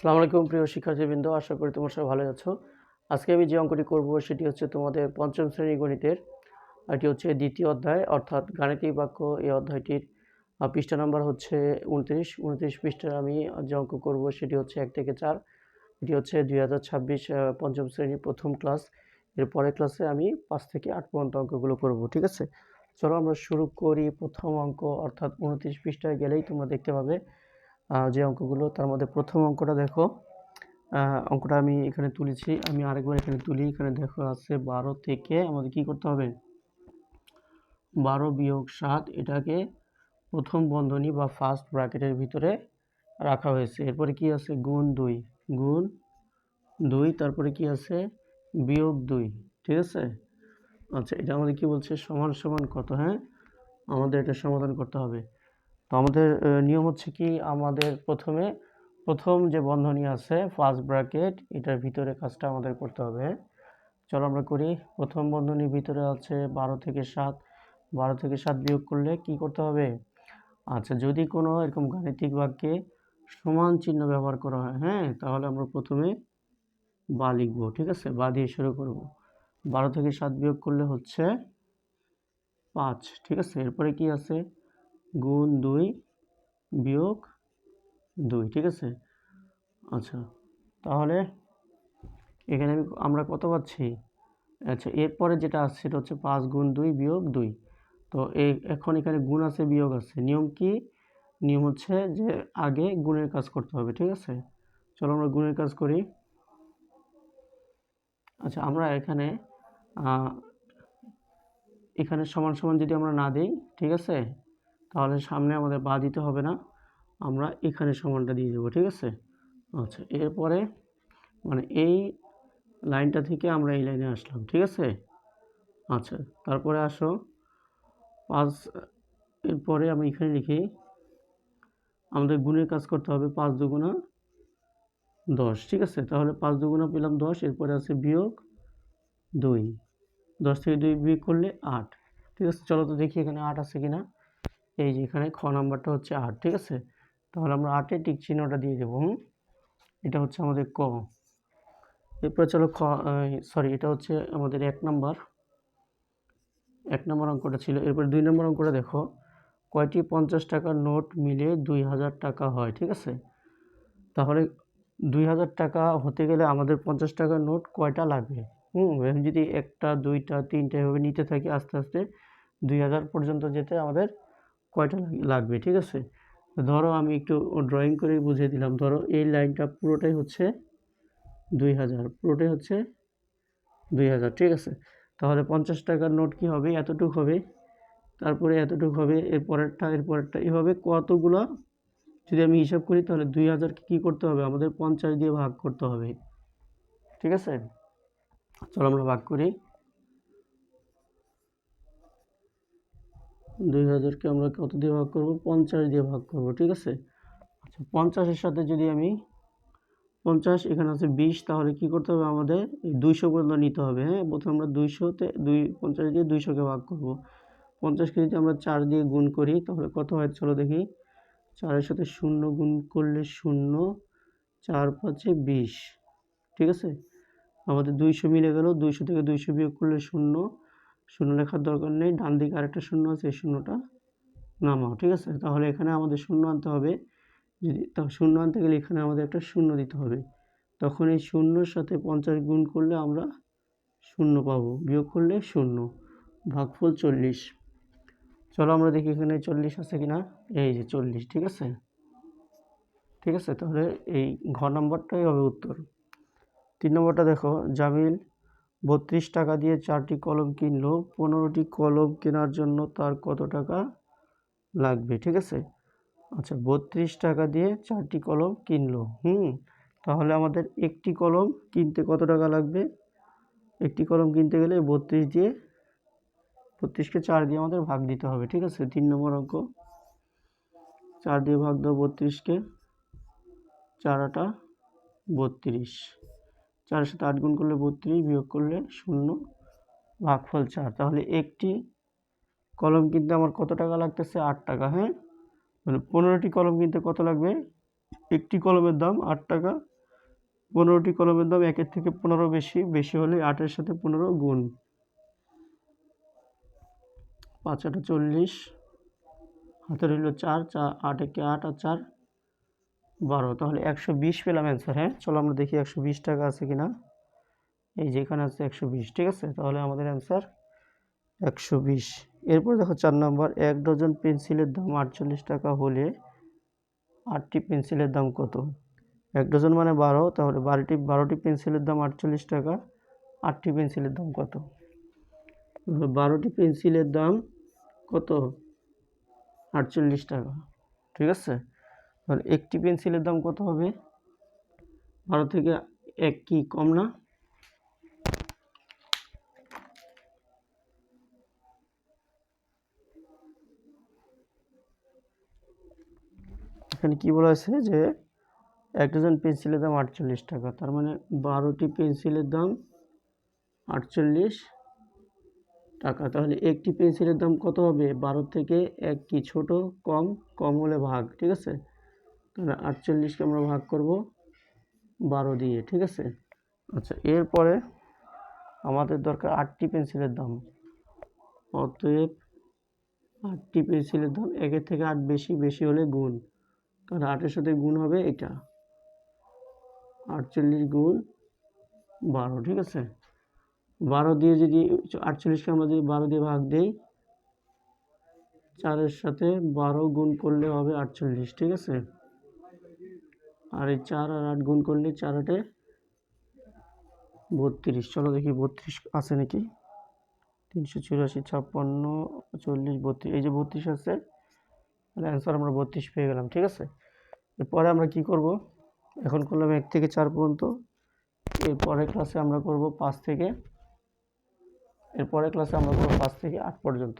আসসালামু আলাইকুম প্রিয় শিক্ষার্থীবৃন্দ, আশা করি তোমরা সবাই ভালো আছো। আজকে আমি যে অঙ্কটি করব, সেটি হচ্ছে তোমাদের পঞ্চম শ্রেণি গণিতের। এটি হচ্ছে দ্বিতীয় অধ্যায়, অর্থাৎ গাণিতিক বাক্য। এই অধ্যায়টির পৃষ্ঠা নাম্বার হচ্ছে উনত্রিশ। উনত্রিশ পৃষ্ঠার আমি যে অঙ্ক করব, সেটি হচ্ছে এক থেকে চার। এটি হচ্ছে দুই হাজার ছাব্বিশ পঞ্চম শ্রেণির প্রথম ক্লাস। এর পরের ক্লাসে আমি পাঁচ থেকে আট পর্যন্ত অঙ্কগুলো করব, ঠিক আছে? চলো আমরা শুরু করি প্রথম অঙ্ক, অর্থাৎ উনত্রিশ পৃষ্ঠায় গেলেই তোমরা দেখতে পাবে যে অঙ্কগুলো, তার মধ্যে প্রথম অঙ্কটা দেখো। অঙ্কটা আমি এখানে তুলেছি। আমি আরেকবার এখানে তুলি। এখানে দেখো আছে বারো থেকে আমাদের কি করতে হবে? বারো বিয়োগ সাত, এটাকে প্রথম বন্ধনী বা ফার্স্ট ব্র্যাকেটের ভিতরে রাখা হয়েছে। এরপরে কি আছে? গুণ দুই। গুণ দুই, তারপরে কি আছে? বিয়োগ দুই। ঠিক আছে? আচ্ছা এটা আমাদের কি বলছে? সমান সমান কত হ্যাঁ? আমাদের এটা সমাধান করতে হবে। তো আমাদের নিয়ম হচ্ছে কি আমাদের প্রথমে, প্রথম যে বন্ধনী আছে ফার্স্ট ব্র্যাকেট এটার ভিতরে কাজটা আমাদের করতে হবে? চলো আমরা করি, প্রথম বন্ধনীর ভিতরে আছে বারো থেকে সাত। বারো থেকে সাত বিয়োগ করলে কি করতে হবে? আচ্ছা যদি কোনো এরকম গাণিতিক বাক্যে সমান চিহ্ন ব্যবহার করা হয় হ্যাঁ তাহলে আমরা প্রথমে বা লিখব, ঠিক আছে? বা দিয়ে শুরু করব। বারো থেকে সাত বিয়োগ করলে হচ্ছে পাঁচ, ঠিক আছে? এরপরে কি আছে? গুণ দুই বিয়োগ দুই, ঠিক আছে? আচ্ছা তাহলে এখানে আমি আমরা কত পাচ্ছি? আচ্ছা এরপরে যেটা আছে সেটা হচ্ছে পাঁচ গুণ দুই বিয়োগ দুই। তো এই এখন এখানে গুণ আছে, বিয়োগ আছে। নিয়ম কি? নিয়ম হচ্ছে যে আগে গুণের কাজ করতে হবে, ঠিক আছে? চলো আমরা গুণের কাজ করি। আচ্ছা আমরা এখানে এখানে সমান সমান যদি আমরা না দিই, ঠিক আছে? তাহলে সামনে আমাদের বা দিতে হবে না। আমরা এখানে সমানটা দিয়ে দেবো, ঠিক আছে? আচ্ছা এরপরে মানে এই লাইনটা থেকে আমরা এই লাইনে আসলাম, ঠিক আছে? আচ্ছা তারপরে আসো। পাঁচ, এরপরে আমি এখানে লিখি, আমাদের গুণের কাজ করতে হবে পাঁচ দুগুণা দশ, ঠিক আছে? তাহলে পাঁচ দুগুণা পেলাম দশ, এরপরে আছে বিয়োগ দুই। দশ থেকে দুই বিয়োগ করলে আট, ঠিক আছে? চলো তো দেখি এখানে আট আছে কিনা। এই যে এখানে খ নাম্বারটা হচ্ছে আট, ঠিক আছে? তাহলে আমরা আটে টিক চিহ্নটা দিয়ে দেবো, হুম? এটা হচ্ছে আমাদের ক। এরপরে চলো খ সরি এটা হচ্ছে আমাদের এক নাম্বার। এক নম্বর অঙ্কটা ছিল। এরপর দুই নম্বর অঙ্কটা দেখো। কয়টি পঞ্চাশ টাকার নোট মিলে দুই হাজার টাকা হয়, ঠিক আছে? তাহলে দুই হাজার টাকা হতে গেলে আমাদের পঞ্চাশ টাকার নোট কয়টা লাগবে? হুম আমি যদি একটা, দুইটা, তিনটা এভাবে নিতে থাকি আস্তে আস্তে, দুই হাজার পর্যন্ত যেতে আমাদের কয়টা লাগবে, ঠিক আছে? ধরো আমি একটু ড্রয়িং করে বুঝিয়ে দিলাম। ধরো এই লাইনটা পুরোটাই হচ্ছে দুই হাজার, পুরোটাই হচ্ছে দুই হাজার, ঠিক আছে? তাহলে পঞ্চাশ টাকার নোট কি হবে? এতটুক হবে। তারপরে এতটুক হবে, এর পরেরটা এর পরেরটা, এভাবে কতগুলো যদি আমি হিসাব করি, তাহলে দুই হাজারকে কী করতে হবে? আমাদের পঞ্চাশ দিয়ে ভাগ করতে হবে, ঠিক আছে? চলো আমরা ভাগ করি। দুই হাজারকে আমরা কত দিয়ে ভাগ করব? পঞ্চাশ দিয়ে ভাগ করব, ঠিক আছে? আচ্ছা পঞ্চাশের সাথে যদি আমি পঞ্চাশ, এখানে আছে বিশ, তাহলে কি করতে হবে আমাদের? এই দুইশো পর্যন্ত নিতে হবে হ্যাঁ? প্রথমে আমরা দুইশোতে দুই, পঞ্চাশ দিয়ে দুইশোকে ভাগ করব। পঞ্চাশকে যদি আমরা চার দিয়ে গুণ করি, তাহলে কত হয়? চলো দেখি। চারের সাথে শূন্য গুণ করলে শূন্য, চার পাঁচে বিশ, ঠিক আছে? আমাদের দুইশো মিলে গেল, দুইশো থেকে দুইশো বিয়োগ করলে শূন্য শূন্য লেখার দরকার নেই, ডান দিকে আরেকটা শূন্য আছে, এই শূন্যটা নামাও, ঠিক আছে? তাহলে এখানে আমাদের শূন্য আনতে হবে, যদি শূন্য আনতে গেলে এখানে আমাদের একটা শূন্য দিতে হবে। তখন এই শূন্যর সাথে পঞ্চাশ গুণ করলে আমরা শূন্য পাবো, বিয়োগ করলে শূন্য, ভাগফল চল্লিশ। চলো আমরা দেখি এখানে চল্লিশ আছে কি না এই যে চল্লিশ, ঠিক আছে? ঠিক আছে, তাহলে এই ঘ নম্বরটাই হবে উত্তর। তিন নম্বরটা দেখো, জামিল বত্রিশ টাকা দিয়ে চারটি কলম কিনলো, পনেরোটি কলম কেনার জন্য তার কত টাকা লাগবে, ঠিক আছে? আচ্ছা বত্রিশ টাকা দিয়ে চারটি কলম কিনলো, হুম, তাহলে আমাদের একটি কলম কিনতে কত টাকা লাগবে? একটি কলম কিনতে গেলে বত্রিশ দিয়ে, বত্রিশকে চার দিয়ে আমাদের ভাগ দিতে হবে, ঠিক আছে? তিন নম্বর অঙ্ক। চার দিয়ে ভাগ দাও বত্রিশকে, চার আটা বত্রিশ। চারের সাথে আট গুণ করলে বত্রিশ, বিয়োগ করলে শূন্য, ভাগফল চার। তাহলে একটি কলম কিনতে আমার কত টাকা লাগতেছে? আট টাকা হ্যাঁ? মানে পনেরোটি কলম কিনতে কত লাগবে? একটি কলমের দাম আট টাকা। পনেরোটি কলমের দাম একের থেকে পনেরো বেশি বেশি হলে আটের সাথে পনেরো গুণ। পাঁচ আটা চল্লিশ হাতে রইল চার চার আট একে আট আর চার। বারো, তাহলে একশো বিশ পেলাম অ্যান্সার হ্যাঁ? চলো আমরা দেখি একশো বিশ টাকা আছে কি না এই যেখানে আছে একশো বিশ, ঠিক আছে? তাহলে আমাদের অ্যান্সার একশো বিশ। এরপর দেখো চার নাম্বার, এক ডজন পেন্সিলের দাম আটচল্লিশ টাকা হলে আটটি পেন্সিলের দাম কত? এক ডজন মানে বারো, তাহলে বারোটি বারোটি পেন্সিলের দাম আটচল্লিশ টাকা, আটটি পেন্সিলের দাম কত? বারোটি পেন্সিলের দাম কত? আটচল্লিশ টাকা, ঠিক আছে? তাহলে একটি পেন্সিলের দাম কত হবে? বারো থেকে এক কি কম না? এখানে কি বলা আছে যে এক ডজন পেন্সিলের দাম আটচল্লিশ টাকা, তার মানে বারোটি পেন্সিলের দাম আটচল্লিশ টাকা। তাহলে একটি পেন্সিলের দাম কত হবে? বারো থেকে এক কি ছোট, কম কম হলে ভাগ, ঠিক আছে? তাহলে আটচল্লিশকে আমরা ভাগ করব বারো দিয়ে, ঠিক আছে? আচ্ছা এরপরে আমাদের দরকার আটটি পেন্সিলের দাম। অতএব আটটি পেন্সিলের দাম একের থেকে আট বেশি বেশি হলে গুণ। তাহলে আটের সাথে গুণ হবে এটা। আটচল্লিশ গুণ বারো, ঠিক আছে? বারো দিয়ে যদি আটচল্লিশকে আমরা যদি বারো দিয়ে ভাগ দিই, চারের সাথে বারো গুণ করলে হবে আটচল্লিশ, ঠিক আছে? আর এই চার আর আট গুণ করলে চার আটে বত্রিশ। চলো দেখি বত্রিশ আছে নাকি? তিনশো চুরাশি, ছাপ্পান্ন, চল্লিশ, বত্রিশ। এই যে বত্রিশ আছে, তাহলে অ্যান্সার আমরা বত্রিশ পেয়ে গেলাম, ঠিক আছে? এরপরে আমরা কি করব? এখন করলাম এক থেকে চার পর্যন্ত। এরপরে ক্লাসে আমরা করব পাঁচ থেকে এরপরে ক্লাসে আমরা করব পাঁচ থেকে আট পর্যন্ত।